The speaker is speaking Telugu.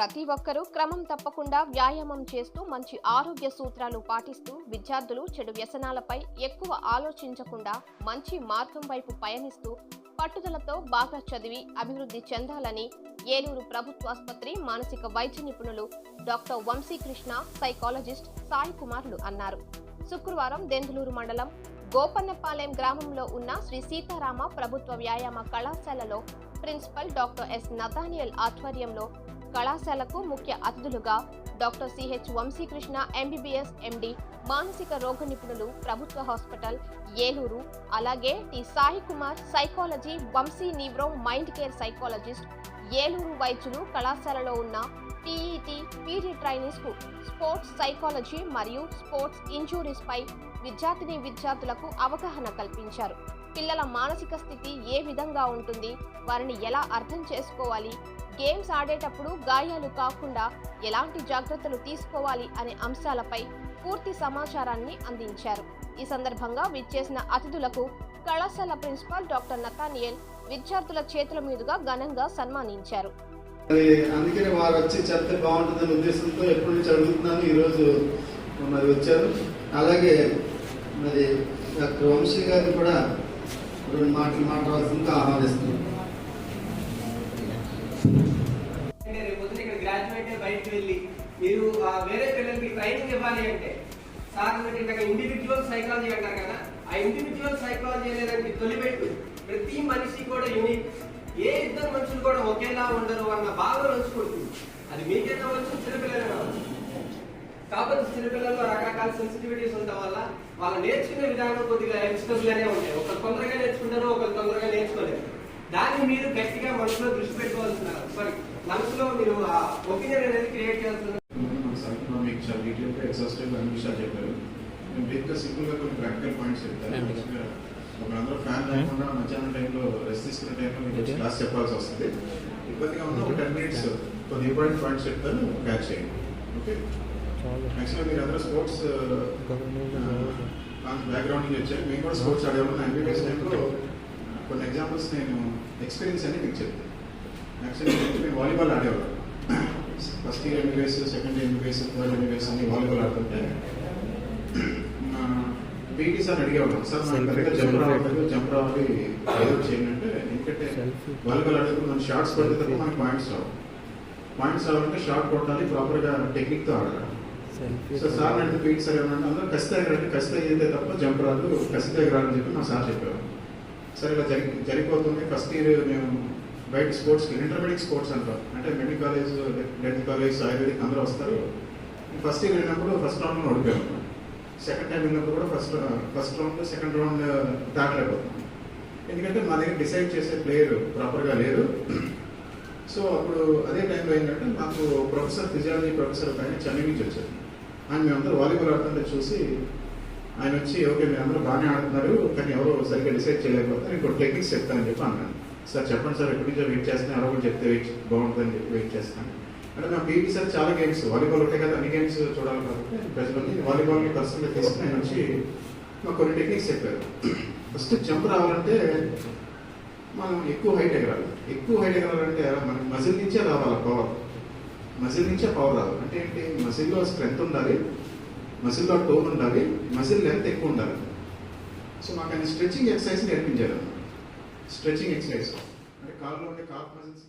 ప్రతి ఒక్కరూ క్రమం తప్పకుండా వ్యాయామం చేస్తూ మంచి ఆరోగ్య సూత్రాలు పాటిస్తూ విద్యార్థులు చెడు వ్యసనాలపై ఎక్కువ ఆలోచించకుండా మంచి మార్గం వైపు పయనిస్తూ పట్టుదలతో బాగా చదివి అభివృద్ధి చెందాలని ఏలూరు ప్రభుత్వాసుపత్రి మానసిక వైద్య నిపుణులు డాక్టర్ వంశీకృష్ణ సైకాలజిస్ట్ సాయి కుమార్లు అన్నారు. శుక్రవారం దెందులూరు మండలం గోపన్నపాలెం గ్రామంలో ఉన్న శ్రీ సీతారామ ప్రభుత్వ వ్యాయామ కళాశాలలో ప్రిన్సిపల్ డాక్టర్ ఎస్. నతానియల్ ఆధ్వర్యంలో కళాశాలకు ముఖ్య అతిథులుగా doctor C H Vamsikrishna MBBS MD మానసిక రోగ నిపుణులు ప్రభుత్వ హాస్పిటల్ ఏలూరు. అలాగే T Sai Kumar psychology Vamsi neuro mind care psychologist Eluru వైద్యులు కళాశాలలో ఉన్న టీఈటీ పీడీ ట్రైనీస్కు స్పోర్ట్స్ సైకాలజీ మరియు స్పోర్ట్స్ ఇంజూరీస్పై విద్యార్థిని విద్యార్థులకు అవగాహన కల్పించారు. పిల్లల మానసిక స్థితి ఏ విధంగా ఉంటుంది వారిని ఎలా అర్థం చేసుకోవాలి గేమ్స్ ఆడేటప్పుడు గాయాలు కాకుండా ఎలాంటి జాగ్రత్తలు తీసుకోవాలి అనే అంశాలపై పూర్తి సమాచారాన్ని అందించారు. ఈ సందర్భంగా విచ్చేసిన అతిథులకు కళాశాల ప్రిన్సిపాల్ డాక్టర్ నతానియల్ విద్యార్థుల చేతుల మీదుగా ఘనంగా సన్మానించారు. అందుకని వారు వచ్చి చెప్తే బాగుంటుందనే ఉద్దేశంతో ఎప్పటి నుంచి అడుగుతున్నాను ఈరోజు మరి వచ్చారు. అలాగే మరి డాక్టర్ వంశీ గారిని కూడా రెండు మాటలు మాట్లాడాల్సిందిగా ఆహ్వానిస్తున్నాను. బయటకు వెళ్ళి మీరు ఆ వేరే పిల్లలకి ట్రైనింగ్ ఇవ్వాలి అంటే సార్ ఇండివిజువల్ సైకాలజీ అంటారు కదా ఆ ఇండివిజువల్ సైకాలజీ అనేదానికి తొలిపెట్టు. ప్రతి మనిషి కూడా యూనిక్ ఏ ఇద్దరు మనుషులు కూడా ఒకేలా ఉండరు అన్న భావన వచ్చుకుంటుంది అది మీకైనా వచ్చు? చిన్నపిల్లలైనా కాకపోతే చిన్నపిల్లల్లో రకరకాల సెన్సిటివిటీస్ ఉండటం వల్ల వాళ్ళు నేర్చుకునే విధానం కొద్దిగా ఎక్స్టర్నల్ ఉంటాయి. ఒకరు తొందరగా నేర్చుకుంటారు ఒకరు తొందరగా నేర్చుకోలేరు. దాన్ని మీరు గట్టిగా మనసులో దృష్టి పెట్టుకోవాల్సిన సారీ మనసులో మీరు ఆ ఒపీనియన్ అనేది క్రియేట్ చేయాల్సిన ఎగ్జాస్టివ్ చెప్పారు. నేను బ్రీఫ్గా సింపుల్గా కొన్ని ప్రాక్టికల్ పాయింట్స్ చెప్తాను అందరూ ఫ్యాన్ లేకుండా మధ్యాహ్నం టైంలో రెస్ట్ తీసుకునే టైంలో మీకు క్లాస్ చెప్పాల్సి వస్తుంది. ఇబ్బందిగా ఉన్న ఒక టెన్ మినిట్స్ కొన్ని ఇంపార్టెంట్ పాయింట్స్ చెప్తాను క్యాచ్ చేయండి. ఓకే యాక్చువల్గా మీరు అందరూ స్పోర్ట్స్ బ్యాక్గ్రౌండ్ నుంచి వచ్చారు. మేము కూడా స్పోర్ట్స్ ఆడేవాళ్ళం. ఎంబీబీఎస్ టైంలో కొన్ని ఎగ్జాంపుల్స్ నేను ఎక్స్పీరియన్స్ అని మీకు చెప్తాను. యాక్చువల్లీ మేము వాలీబాల్ ఆడేవాళ్ళం. First year MBBS second year MBBS third MBBS అన్ని వాలీబాల్ ఆడుతుంటే పీటీ సార్ అడిగేవాళ్ళం. సార్ కరెక్ట్గా జంప్ రావట్లేదు జంప్ రావాలి చేయండి అంటే ఎందుకంటే వాలీబాల్ ఆడేటప్పుడు మన షార్ట్స్ పడితే తప్ప మనకి పాయింట్స్ రావు. పాయింట్స్ రావాలంటే షార్ట్ కొట్టాలి ప్రాపర్గా టెక్నిక్తో ఆడాలి. సో సార్ అంటే పీటీ సార్ ఏమన్నా అందరూ కసి దగ్గరంటే కసి తగ్గితే తప్ప జంప్ రాదు కసి దగ్గరాలని చెప్పి మా సార్ చెప్పారు. సరే ఇలా జరిగి జరిగిపోతుంది. ఫస్ట్ ఇయర్ మేము బయట స్పోర్ట్స్ ఇంటర్మీడియట్ స్పోర్ట్స్ అంటాం. అంటే medical college dental college ayurvedic అందరూ వస్తారు. ఫస్ట్ ఇయర్ వెళ్ళినప్పుడు ఫస్ట్ రౌండ్లో ఓడిపోయాము సెకండ్ టైం వెళ్ళినప్పుడు కూడా first first round second round దాటలేకపోతున్నాం ఎందుకంటే మా దగ్గర డిసైడ్ చేసే ప్లేయర్ ప్రాపర్గా లేరు. సో అప్పుడు అదే టైంలో ఏంటంటే మాకు ప్రొఫెసర్ ఫిజియాలజీ ప్రొఫెసర్ ఆయన చెన్నై నుంచి వచ్చారు. ఆయన మేమందరూ వాలీబాల్ ఆడుతుంటే చూసి ఆయన వచ్చి ఓకే మీరు అందరూ బాగానే ఆడుతున్నారు కానీ ఎవరు సరిగ్గా డిసైడ్ చేయలేకపోతే ఇంకో టెక్నిక్స్ చెప్తానని చెప్పి అన్నాను సార్ చెప్పండి సార్ ఎప్పటి నుంచో వెయిట్ చేస్తాను ఎవరో చెప్తే వెయిట్ బాగుంటుందని చెప్పి వెయిట్ చేస్తాను అంటే నా పీటీ సార్ చాలా గేమ్స్ వాలీబాల్ ఉంటాయి కదా అన్ని గేమ్స్ చూడాలి కాబట్టి ప్రజలకి వాలీబాల్ని పర్సనల్గా తీసుకుని ఆయన వచ్చి మాకు కొన్ని టెక్నిక్స్ చెప్పారు. ఫస్ట్ జంప్ రావాలంటే మనం ఎక్కువ హైట్ ఎగరాలి. ఎక్కువ హైట్ ఎగరాలంటే మనకి మజిల్ నుంచే రావాలి పవర్ మజిల్ నుంచే పవర్ రావాలి. అంటే ఏంటి? మజిల్లో స్ట్రెంగ్త్ ఉండాలి మజిల్లో టోన్ ఉండాలి మజిల్ లెంత్ ఎక్కువ ఉండాలి. సో మాకు ఆయన స్ట్రెచింగ్ ఎక్సర్సైజ్ నేర్పించారు. స్ట్రెచింగ్ ఎక్సర్సైజ్ అంటే కాళ్ళలో ఉండే కాఫ్ మజిల్స్